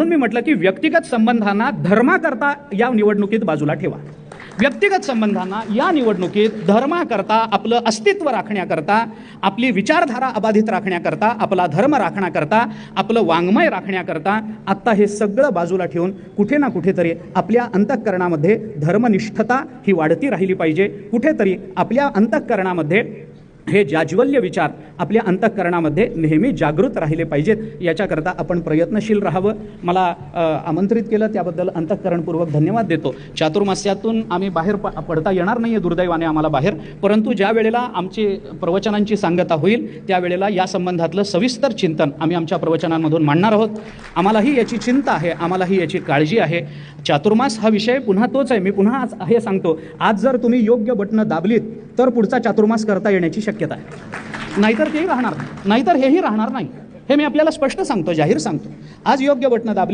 म्हणून मी म्हटलं की व्यक्तिगत संबंधांना धर्माकरता या निवडणुकीत बाजूला ठेवा. व्यक्तिगत संबंधांना या निवडणुकीत धर्माकरता आपलं अस्तित्व राखण्याकरता आपली विचारधारा अबाधित राखण्याकरता आपला धर्म राखण्याकरता आपलं वाङ्मय राखण्याकरता आत्ता हे सगळं बाजूला ठेवून कुठे ना कुठेतरी आपल्या अंतःकरणामध्ये धर्मनिष्ठता ही वाढती राहिली पाहिजे. कुठेतरी आपल्या अंतःकरणामध्ये हे जाज्वल्य विचार आपल्या अंतःकरणामध्ये नेहमी जागृत राहिले पाहिजेत. याच्याकरता आपण प्रयत्नशील राहावं. मला आमंत्रित केलं. त्याबद्दल अंतःकरणपूर्वक धन्यवाद देतो. चातुर्मास्यातून आम्ही बाहेर प पडता येणार नाही आहे दुर्दैवाने आम्हाला बाहेर. परंतु ज्या वेळेला आमची प्रवचनांची सांगता होईल त्यावेळेला या संबंधातलं सविस्तर चिंतन आम्ही आमच्या प्रवचनांमधून मांडणार आहोत. आम्हालाही याची चिंता आहे. आम्हालाही याची काळजी आहे. चातुर्मास हा विषय पुन्हा तोच आहे. मी पुन्हा आज हे सांगतो. आज जर तुम्ही योग्य बटणं दाबलीत तर पुढचा चातुर्मास करता येण्याची शक्यता आहे. नाहीतर तेही राहणार नाहीतर हेही राहणार नाही. हे मी आपल्याला स्पष्ट सांगतो जाहीर सांगतो. आज योग्य बटणं दाबली